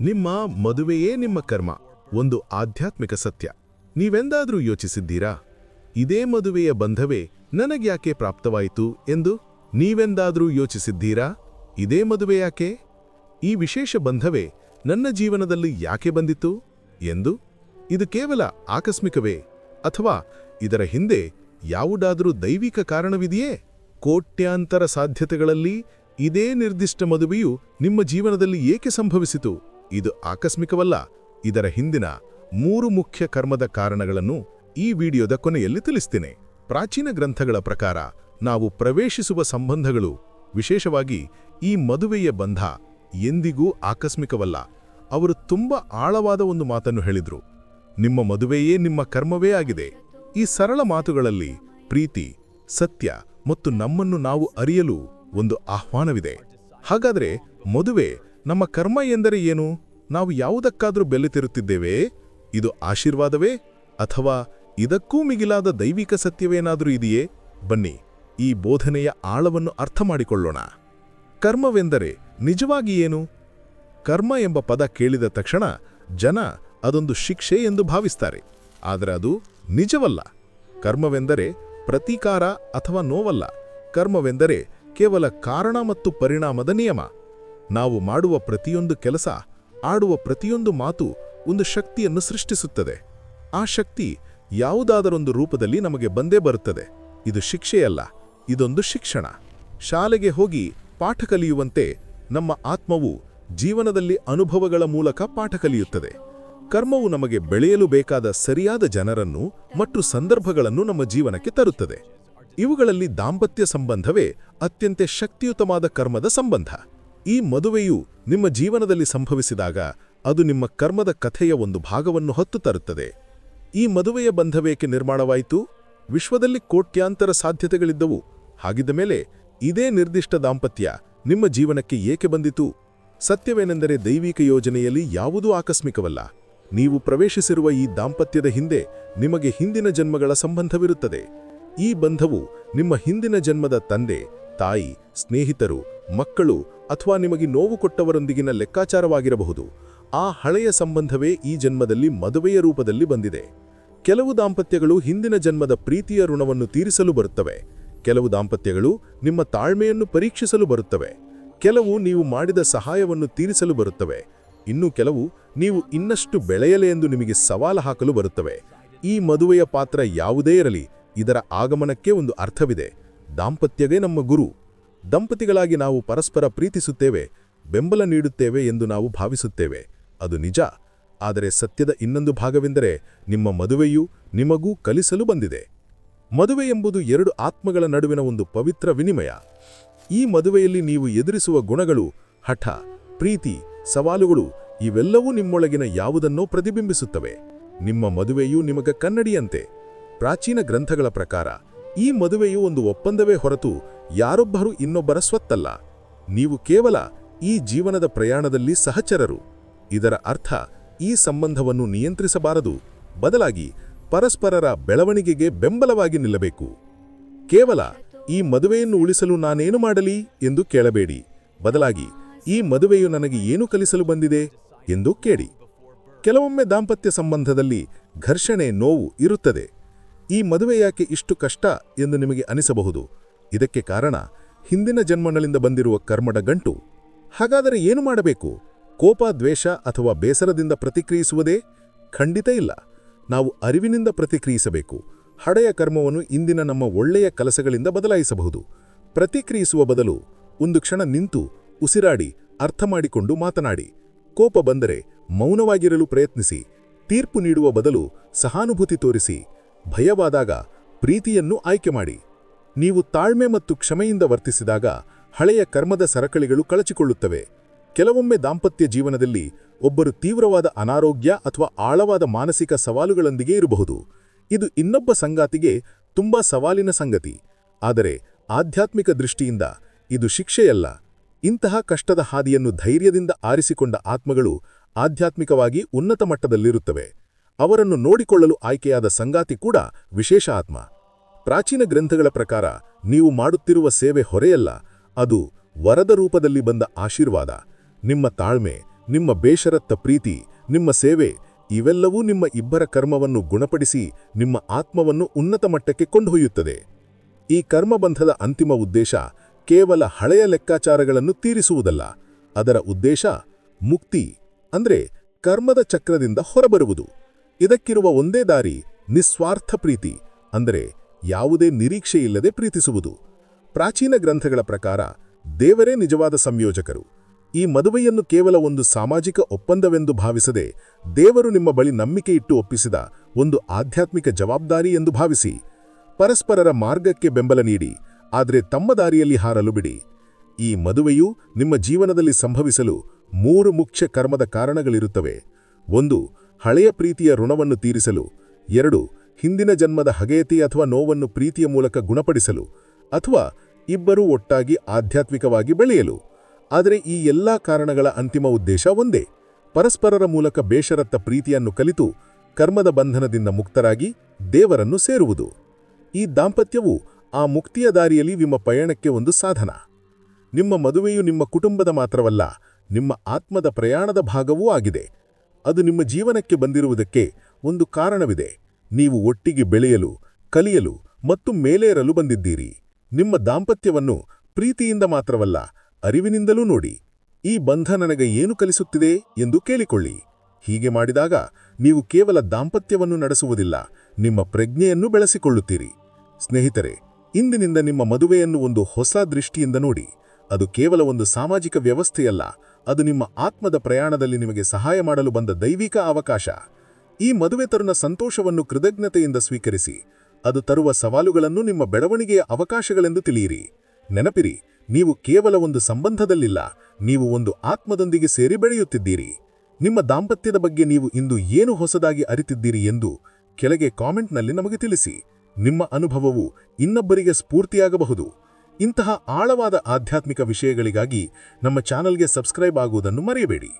ನಿಮ್ಮ ಮದುವೆಯೇ ನಿಮ್ಮ ಕರ್ಮ. ಒಂದು ಆಧ್ಯಾತ್ಮಿಕ ಸತ್ಯ. ನೀವೆಂದಾದರೂ ಯೋಚಿಸಿದ್ದೀರಾ? ಇದೇ ಮದುವೆಯ ಬಂಧವೇ ನನಗ್ಯಾಕೆ ಪ್ರಾಪ್ತವಾಯಿತು ಎಂದು ನೀವೆಂದಾದರೂ ಯೋಚಿಸಿದ್ದೀರಾ? ಇದೇ ಮದುವೆಯಾಕೆ ಈ ವಿಶೇಷ ಬಂಧವೇ ನನ್ನ ಜೀವನದಲ್ಲಿ ಯಾಕೆ ಬಂದಿತು ಎಂದು? ಇದು ಕೇವಲ ಆಕಸ್ಮಿಕವೇ? ಅಥವಾ ಇದರ ಹಿಂದೆ ಯಾವುದಾದರೂ ದೈವಿಕ ಕಾರಣವಿದೆಯೇ? ಕೋಟ್ಯಾಂತರ ಸಾಧ್ಯತೆಗಳಲ್ಲಿ ಇದೇ ನಿರ್ದಿಷ್ಟ ಮದುವೆಯು ನಿಮ್ಮ ಜೀವನದಲ್ಲಿ ಏಕೆ ಸಂಭವಿಸಿತು? ಇದು ಆಕಸ್ಮಿಕವಲ್ಲ. ಇದರ ಹಿಂದಿನ ಮೂರು ಮುಖ್ಯ ಕರ್ಮದ ಕಾರಣಗಳನ್ನು ಈ ವಿಡಿಯೋದ ಕೊನೆಯಲ್ಲಿ ತಿಳಿಸ್ತೇನೆ. ಪ್ರಾಚೀನ ಗ್ರಂಥಗಳ ಪ್ರಕಾರ ನಾವು ಪ್ರವೇಶಿಸುವ ಸಂಬಂಧಗಳು, ವಿಶೇಷವಾಗಿ ಈ ಮದುವೆಯ ಬಂಧ, ಎಂದಿಗೂ ಆಕಸ್ಮಿಕವಲ್ಲ. ಅವರು ತುಂಬ ಆಳವಾದ ಒಂದು ಮಾತನ್ನು ಹೇಳಿದ್ರು. ನಿಮ್ಮ ಮದುವೆಯೇ ನಿಮ್ಮ ಕರ್ಮವೇ ಆಗಿದೆ. ಈ ಸರಳ ಮಾತುಗಳಲ್ಲಿ ಪ್ರೀತಿ, ಸತ್ಯ ಮತ್ತು ನಮ್ಮನ್ನು ನಾವು ಅರಿಯಲು ಒಂದು ಆಹ್ವಾನವಿದೆ. ಹಾಗಾದರೆ ಮದುವೆ ನಮ್ಮ ಕರ್ಮ ಎಂದರೆ ಏನು? ನಾವು ಯಾವುದಕ್ಕಾದರೂ ಬೆಲೆತಿರುತ್ತಿದ್ದೇವೆ? ಇದು ಆಶೀರ್ವಾದವೇ? ಅಥವಾ ಇದಕ್ಕೂ ಮಿಗಿಲಾದ ದೈವಿಕ ಸತ್ಯವೇನಾದರೂ ಇದೆಯೇ? ಬನ್ನಿ, ಈ ಬೋಧನೆಯ ಆಳವನ್ನು ಅರ್ಥ ಮಾಡಿಕೊಳ್ಳೋಣ ಕರ್ಮವೆಂದರೆ ನಿಜವಾಗಿ ಏನು? ಕರ್ಮ ಎಂಬ ಪದ ಕೇಳಿದ ತಕ್ಷಣ ಜನ ಅದೊಂದು ಶಿಕ್ಷೆ ಎಂದು ಭಾವಿಸ್ತಾರೆ. ಆದರೆ ಅದು ನಿಜವಲ್ಲ. ಕರ್ಮವೆಂದರೆ ಪ್ರತೀಕಾರ ಅಥವಾ ನೋವಲ್ಲ. ಕರ್ಮವೆಂದರೆ ಕೇವಲ ಕಾರಣ ಮತ್ತು ಪರಿಣಾಮದ ನಿಯಮ. ನಾವು ಮಾಡುವ ಪ್ರತಿಯೊಂದು ಕೆಲಸ, ಆಡುವ ಪ್ರತಿಯೊಂದು ಮಾತು ಒಂದು ಶಕ್ತಿಯನ್ನು ಸೃಷ್ಟಿಸುತ್ತದೆ. ಆ ಶಕ್ತಿ ಯಾವುದಾದರೊಂದು ರೂಪದಲ್ಲಿ ನಮಗೆ ಬಂದೇ ಬರುತ್ತದೆ. ಇದು ಶಿಕ್ಷೆಯಲ್ಲ, ಇದೊಂದು ಶಿಕ್ಷಣ. ಶಾಲೆಗೆ ಹೋಗಿ ಪಾಠ ಕಲಿಯುವಂತೆ ನಮ್ಮ ಆತ್ಮವು ಜೀವನದಲ್ಲಿ ಅನುಭವಗಳ ಮೂಲಕ ಪಾಠ ಕಲಿಯುತ್ತದೆ. ಕರ್ಮವು ನಮಗೆ ಬೆಳೆಯಲು ಬೇಕಾದ ಸರಿಯಾದ ಜನರನ್ನು ಮತ್ತು ಸಂದರ್ಭಗಳನ್ನು ನಮ್ಮ ಜೀವನಕ್ಕೆ ತರುತ್ತದೆ. ಇವುಗಳಲ್ಲಿ ದಾಂಪತ್ಯ ಸಂಬಂಧವೇ ಅತ್ಯಂತ ಶಕ್ತಿಯುತವಾದ ಕರ್ಮದ ಸಂಬಂಧ. ಈ ಮದುವೆಯು ನಿಮ್ಮ ಜೀವನದಲ್ಲಿ ಸಂಭವಿಸಿದಾಗ ಅದು ನಿಮ್ಮ ಕರ್ಮದ ಕಥೆಯ ಒಂದು ಭಾಗವನ್ನು ಹೊತ್ತು ತರುತ್ತದೆ. ಈ ಮದುವೆಯ ಬಂಧವೇಕೆ ನಿರ್ಮಾಣವಾಯಿತು? ವಿಶ್ವದಲ್ಲಿ ಕೋಟ್ಯಾಂತರ ಸಾಧ್ಯತೆಗಳಿದ್ದವು. ಹಾಗಿದ್ದ ಮೇಲೆ ಇದೇ ನಿರ್ದಿಷ್ಟ ದಾಂಪತ್ಯ ನಿಮ್ಮ ಜೀವನಕ್ಕೆ ಏಕೆ ಬಂದಿತು? ಸತ್ಯವೇನೆಂದರೆ ದೈವಿಕ ಯೋಜನೆಯಲ್ಲಿ ಯಾವುದೂ ಆಕಸ್ಮಿಕವಲ್ಲ. ನೀವು ಪ್ರವೇಶಿಸಿರುವ ಈ ದಾಂಪತ್ಯದ ಹಿಂದೆ ನಿಮಗೆ ಹಿಂದಿನ ಜನ್ಮಗಳ ಸಂಬಂಧವಿರುತ್ತದೆ. ಈ ಬಂಧವು ನಿಮ್ಮ ಹಿಂದಿನ ಜನ್ಮದ ತಂದೆ, ತಾಯಿ, ಸ್ನೇಹಿತರು, ಮಕ್ಕಳು ಅಥವಾ ನಿಮಗೆ ನೋವು ಕೊಟ್ಟವರೊಂದಿಗಿನ ಲೆಕ್ಕಾಚಾರವಾಗಿರಬಹುದು. ಆ ಹಳೆಯ ಸಂಬಂಧವೇ ಈ ಜನ್ಮದಲ್ಲಿ ಮದುವೆಯ ರೂಪದಲ್ಲಿ ಬಂದಿದೆ. ಕೆಲವು ದಾಂಪತ್ಯಗಳು ಹಿಂದಿನ ಜನ್ಮದ ಪ್ರೀತಿಯ ಋಣವನ್ನು ತೀರಿಸಲು ಬರುತ್ತವೆ. ಕೆಲವು ದಾಂಪತ್ಯಗಳು ನಿಮ್ಮ ತಾಳ್ಮೆಯನ್ನು ಪರೀಕ್ಷಿಸಲು ಬರುತ್ತವೆ. ಕೆಲವು ನೀವು ಮಾಡಿದ ಸಹಾಯವನ್ನು ತೀರಿಸಲು ಬರುತ್ತವೆ. ಇನ್ನು ಕೆಲವು ನೀವು ಇನ್ನಷ್ಟು ಬೆಳೆಯಲೆ ಎಂದು ನಿಮಗೆ ಸವಾಲು ಹಾಕಲು ಬರುತ್ತವೆ. ಈ ಮದುವೆಯ ಪಾತ್ರ ಯಾವುದೇ ಇರಲಿ, ಇದರ ಆಗಮನಕ್ಕೆ ಒಂದು ಅರ್ಥವಿದೆ. ದಾಂಪತ್ಯವೇ ನಮ್ಮ ಗುರು. ದಂಪತಿಗಳಾಗಿ ನಾವು ಪರಸ್ಪರ ಪ್ರೀತಿಸುತ್ತೇವೆ, ಬೆಂಬಲ ನೀಡುತ್ತೇವೆ ಎಂದು ನಾವು ಭಾವಿಸುತ್ತೇವೆ. ಅದು ನಿಜ. ಆದರೆ ಸತ್ಯದ ಇನ್ನೊಂದು ಭಾಗವೆಂದರೆ ನಿಮ್ಮ ಮದುವೆಯು ನಿಮಗೂ ಕಲಿಸಲು ಬಂದಿದೆ. ಮದುವೆ ಎಂಬುದು ಎರಡು ಆತ್ಮಗಳ ನಡುವಿನ ಒಂದು ಪವಿತ್ರ ವಿನಿಮಯ. ಈ ಮದುವೆಯಲ್ಲಿ ನೀವು ಎದುರಿಸುವ ಗುಣಗಳು, ಹಠ, ಪ್ರೀತಿ, ಸವಾಲುಗಳು ಇವೆಲ್ಲವೂ ನಿಮ್ಮೊಳಗಿನ ಯಾವುದನ್ನೋ ಪ್ರತಿಬಿಂಬಿಸುತ್ತವೆ. ನಿಮ್ಮ ಮದುವೆಯು ನಿಮಗೆ ಕನ್ನಡಿಯಂತೆ. ಪ್ರಾಚೀನ ಗ್ರಂಥಗಳ ಪ್ರಕಾರ ಈ ಮದುವೆಯು ಒಂದು ಒಪ್ಪಂದವೇ ಹೊರತು ಯಾರೊಬ್ಬರು ಇನ್ನೊಬ್ಬರ ಸ್ವತ್ತಲ್ಲ. ನೀವು ಕೇವಲ ಈ ಜೀವನದ ಪ್ರಯಾಣದಲ್ಲಿ ಸಹಚರರು. ಇದರ ಅರ್ಥ ಈ ಸಂಬಂಧವನ್ನು ನಿಯಂತ್ರಿಸಬಾರದು. ಬದಲಾಗಿ ಪರಸ್ಪರರ ಬೆಳವಣಿಗೆಗೆ ಬೆಂಬಲವಾಗಿ ನಿಲ್ಲಬೇಕು. ಕೇವಲ ಈ ಮದುವೆಯನ್ನು ಉಳಿಸಲು ನಾನೇನು ಮಾಡಲಿ ಎಂದು ಕೇಳಬೇಡಿ. ಬದಲಾಗಿ ಈ ಮದುವೆಯು ನನಗೆ ಏನು ಕಲಿಸಲು ಬಂದಿದೆ ಎಂದು ಕೇಳಿ. ಕೆಲವೊಮ್ಮೆ ದಾಂಪತ್ಯ ಸಂಬಂಧದಲ್ಲಿ ಘರ್ಷಣೆ, ನೋವು ಇರುತ್ತದೆ. ಈ ಮದುವೆ ಯಾಕೆ ಇಷ್ಟು ಕಷ್ಟ ಎಂದು ನಿಮಗೆ ಅನಿಸಬಹುದು? ಇದಕ್ಕೆ ಕಾರಣ, ಹಿಂದಿನ ಜನ್ಮಗಳಿಂದ ಬಂದಿರುವ ಕರ್ಮಡ ಗಂಟು. ಹಾಗಾದರೆ ಏನು ಮಾಡಬೇಕು? ಕೋಪ, ದ್ವೇಷ ಅಥವಾ ಬೇಸರದಿಂದ ಪ್ರತಿಕ್ರಿಯಿಸುವುದೇ? ಖಂಡಿತ ಇಲ್ಲ. ನಾವು ಅರಿವಿನಿಂದ ಪ್ರತಿಕ್ರಿಯಿಸಬೇಕು. ಹಳೆಯ ಕರ್ಮವನ್ನು ಇಂದಿನ ನಮ್ಮ ಒಳ್ಳೆಯ ಕೆಲಸಗಳಿಂದ ಬದಲಾಯಿಸಬಹುದು. ಪ್ರತಿಕ್ರಿಯಿಸುವ ಬದಲು ಒಂದು ಕ್ಷಣ ನಿಂತು, ಉಸಿರಾಡಿ, ಅರ್ಥ ಮಾಡಿಕೊಂಡು ಮಾತನಾಡಿ. ಕೋಪ ಬಂದರೆ ಮೌನವಾಗಿರಲು ಪ್ರಯತ್ನಿಸಿ. ತೀರ್ಪು ನೀಡುವ ಬದಲು ಸಹಾನುಭೂತಿ ತೋರಿಸಿ. ಭಯವಾದಾಗ ಪ್ರೀತಿಯನ್ನು ಆಯ್ಕೆ ಮಾಡಿ. ನೀವು ತಾಳ್ಮೆ ಮತ್ತು ಕ್ಷಮೆಯಿಂದ ವರ್ತಿಸಿದಾಗ ಹಳೆಯ ಕರ್ಮದ ಸರಕಳಿಗಳು ಕಳಚಿಕೊಳ್ಳುತ್ತವೆ. ಕೆಲವೊಮ್ಮೆ ದಾಂಪತ್ಯ ಜೀವನದಲ್ಲಿ ಒಬ್ಬರು ತೀವ್ರವಾದ ಅನಾರೋಗ್ಯ ಅಥವಾ ಆಳವಾದ ಮಾನಸಿಕ ಸವಾಲುಗಳೊಂದಿಗೆ ಇರಬಹುದು. ಇದು ಇನ್ನೊಬ್ಬ ಸಂಗಾತಿಗೆ ತುಂಬಾ ಸವಾಲಿನ ಸಂಗತಿ. ಆದರೆ ಆಧ್ಯಾತ್ಮಿಕ ದೃಷ್ಟಿಯಿಂದ ಇದು ಶಿಕ್ಷೆಯಲ್ಲ. ಇಂತಹ ಕಷ್ಟದ ಹಾದಿಯನ್ನು ಧೈರ್ಯದಿಂದ ಆರಿಸಿಕೊಂಡ ಆತ್ಮಗಳು ಆಧ್ಯಾತ್ಮಿಕವಾಗಿ ಉನ್ನತ ಮಟ್ಟದಲ್ಲಿರುತ್ತವೆ. ಅವರನ್ನು ನೋಡಿಕೊಳ್ಳಲು ಆಯ್ಕೆಯಾದ ಸಂಗಾತಿ ಕೂಡ ವಿಶೇಷ ಆತ್ಮ. ಪ್ರಾಚೀನ ಗ್ರಂಥಗಳ ಪ್ರಕಾರ ನೀವು ಮಾಡುತ್ತಿರುವ ಸೇವೆ ಹೊರೆಯಲ್ಲ, ಅದು ವರದ ರೂಪದಲ್ಲಿ ಬಂದ ಆಶೀರ್ವಾದ. ನಿಮ್ಮ ತಾಳ್ಮೆ, ನಿಮ್ಮ ಬೇಷರತ್ತ ಪ್ರೀತಿ, ನಿಮ್ಮ ಸೇವೆ, ಇವೆಲ್ಲವೂ ನಿಮ್ಮ ಇಬ್ಬರ ಕರ್ಮವನ್ನು ಗುಣಪಡಿಸಿ ನಿಮ್ಮ ಆತ್ಮವನ್ನು ಉನ್ನತ ಮಟ್ಟಕ್ಕೆ ಕೊಂಡೊಯ್ಯುತ್ತದೆ ಈ ಕರ್ಮಬಂಧದ ಅಂತಿಮ ಉದ್ದೇಶ ಕೇವಲ ಹಳೆಯ ಲೆಕ್ಕಾಚಾರಗಳನ್ನು ತೀರಿಸುವುದಲ್ಲ, ಅದರ ಉದ್ದೇಶ ಮುಕ್ತಿ, ಅಂದ್ರೆ ಕರ್ಮದ ಚಕ್ರದಿಂದ ಹೊರಬರುವುದು. ಇದಕ್ಕಿರುವ ಒಂದೇ ದಾರಿ ನಿಸ್ವಾರ್ಥ ಪ್ರೀತಿ, ಅಂದರೆ ಯಾವುದೇ ನಿರೀಕ್ಷೆಯಿಲ್ಲದೆ ಪ್ರೀತಿಸುವುದು. ಪ್ರಾಚೀನ ಗ್ರಂಥಗಳ ಪ್ರಕಾರ ದೇವರೇ ನಿಜವಾದ ಸಂಯೋಜಕರು. ಈ ಮದುವೆಯನ್ನು ಕೇವಲ ಒಂದು ಸಾಮಾಜಿಕ ಒಪ್ಪಂದವೆಂದು ಭಾವಿಸದೆ ದೇವರು ನಿಮ್ಮ ಬಳಿ ನಂಬಿಕೆ ಇಟ್ಟು ಒಪ್ಪಿಸಿದ ಒಂದು ಆಧ್ಯಾತ್ಮಿಕ ಜವಾಬ್ದಾರಿ ಎಂದು ಭಾವಿಸಿ. ಪರಸ್ಪರರ ಮಾರ್ಗಕ್ಕೆ ಬೆಂಬಲ ನೀಡಿ, ಆದರೆ ತಮ್ಮ ದಾರಿಯಲ್ಲಿ ಹಾರಲು ಬಿಡಿ. ಈ ಮದುವೆಯು ನಿಮ್ಮ ಜೀವನದಲ್ಲಿ ಸಂಭವಿಸಲು ಮೂರು ಮುಖ್ಯ ಕರ್ಮದ ಕಾರಣಗಳಿರುತ್ತವೆ. ಒಂದು ಹಳೆಯ ಪ್ರೀತಿಯ ಋಣವನ್ನು ತೀರಿಸಲು. ಎರಡು, ಹಿಂದಿನ ಜನ್ಮದ ಹಗೆಯತಿ ಅಥವಾ ನೋವನ್ನು ಪ್ರೀತಿಯ ಮೂಲಕ ಗುಣಪಡಿಸಲು ಅಥವಾ ಇಬ್ಬರೂ ಒಟ್ಟಾಗಿ ಆಧ್ಯಾತ್ಮಿಕವಾಗಿ ಬೆಳೆಯಲು. ಆದರೆ ಈ ಎಲ್ಲಾ ಕಾರಣಗಳ ಅಂತಿಮ ಉದ್ದೇಶ ಒಂದೇ. ಪರಸ್ಪರರ ಮೂಲಕ ಬೇಷರತ್ತ ಪ್ರೀತಿಯನ್ನು ಕಲಿತು ಕರ್ಮದ ಬಂಧನದಿಂದ ಮುಕ್ತರಾಗಿ ದೇವರನ್ನು ಸೇರುವುದು. ಈ ದಾಂಪತ್ಯವು ಆ ಮುಕ್ತಿಯ ದಾರಿಯಲ್ಲಿ ನಿಮ್ಮ ಪಯಣಕ್ಕೆ ಒಂದು ಸಾಧನ. ನಿಮ್ಮ ಮದುವೆಯು ನಿಮ್ಮ ಕುಟುಂಬದ ಮಾತ್ರವಲ್ಲ, ನಿಮ್ಮ ಆತ್ಮದ ಪ್ರಯಾಣದ ಭಾಗವೂ ಆಗಿದೆ. ಅದು ನಿಮ್ಮ ಜೀವನಕ್ಕೆ ಬಂದಿರುವುದಕ್ಕೆ ಒಂದು ಕಾರಣವಿದೆ. ನೀವು ಒಟ್ಟಿಗೆ ಬೆಳೆಯಲು, ಕಲಿಯಲು ಮತ್ತು ಮೇಲೇರಲು ಬಂದಿದ್ದೀರಿ. ನಿಮ್ಮ ದಾಂಪತ್ಯವನ್ನು ಪ್ರೀತಿಯಿಂದ ಮಾತ್ರವಲ್ಲ, ಅರಿವಿನಿಂದಲೂ ನೋಡಿ. ಈ ಬಂಧ ನನಗೆ ಏನು ಕಲಿಸುತ್ತಿದೆ ಎಂದು ಕೇಳಿಕೊಳ್ಳಿ. ಹೀಗೆ ಮಾಡಿದಾಗ ನೀವು ಕೇವಲ ದಾಂಪತ್ಯವನ್ನು ನಡೆಸುವುದಿಲ್ಲ, ನಿಮ್ಮ ಪ್ರಜ್ಞೆಯನ್ನು ಬೆಳೆಸಿಕೊಳ್ಳುತ್ತೀರಿ. ಸ್ನೇಹಿತರೆ, ಇಂದಿನಿಂದ ನಿಮ್ಮ ಮದುವೆಯನ್ನು ಒಂದು ಹೊಸ ದೃಷ್ಟಿಯಿಂದ ನೋಡಿ. ಅದು ಕೇವಲ ಒಂದು ಸಾಮಾಜಿಕ ವ್ಯವಸ್ಥೆಯಲ್ಲ ಅದು ನಿಮ್ಮ ಆತ್ಮದ ಪ್ರಯಾಣದಲ್ಲಿ ನಿಮಗೆ ಸಹಾಯ ಮಾಡಲು ಬಂದ ದೈವಿಕ ಅವಕಾಶ. ಈ ಮದುವೆ ತರುಣ ಸಂತೋಷವನ್ನು ಕೃತಜ್ಞತೆಯಿಂದ ಸ್ವೀಕರಿಸಿ, ಅದು ತರುವ ಸವಾಲುಗಳನ್ನು ನಿಮ್ಮ ಬೆಳವಣಿಗೆಯ ಅವಕಾಶಗಳೆಂದು ತಿಳಿಯಿರಿ. ನೆನಪಿರಿ, ನೀವು ಕೇವಲ ಒಂದು ಸಂಬಂಧದಲ್ಲಿಲ್ಲ, ನೀವು ಒಂದು ಆತ್ಮದೊಂದಿಗೆ ಸೇರಿ ಬೆಳೆಯುತ್ತಿದ್ದೀರಿ. ನಿಮ್ಮ ದಾಂಪತ್ಯದ ಬಗ್ಗೆ ನೀವು ಇಂದು ಏನು ಹೊಸದಾಗಿ ಅರಿತಿದ್ದೀರಿ ಎಂದು ಕೆಳಗೆ ಕಾಮೆಂಟ್ನಲ್ಲಿ ನಮಗೆ ತಿಳಿಸಿ. ನಿಮ್ಮ ಅನುಭವವು ಇನ್ನೊಬ್ಬರಿಗೆ ಸ್ಫೂರ್ತಿಯಾಗಬಹುದು. ಇಂತಹ ಆಳವಾದ ಆಧ್ಯಾತ್ಮಿಕ ವಿಷಯಗಳಿಗಾಗಿ ನಮ್ಮ ಚಾನಲ್ಗೆ ಸಬ್ಸ್ಕ್ರೈಬ್ ಆಗುವುದನ್ನು ಮರೆಯಬೇಡಿ.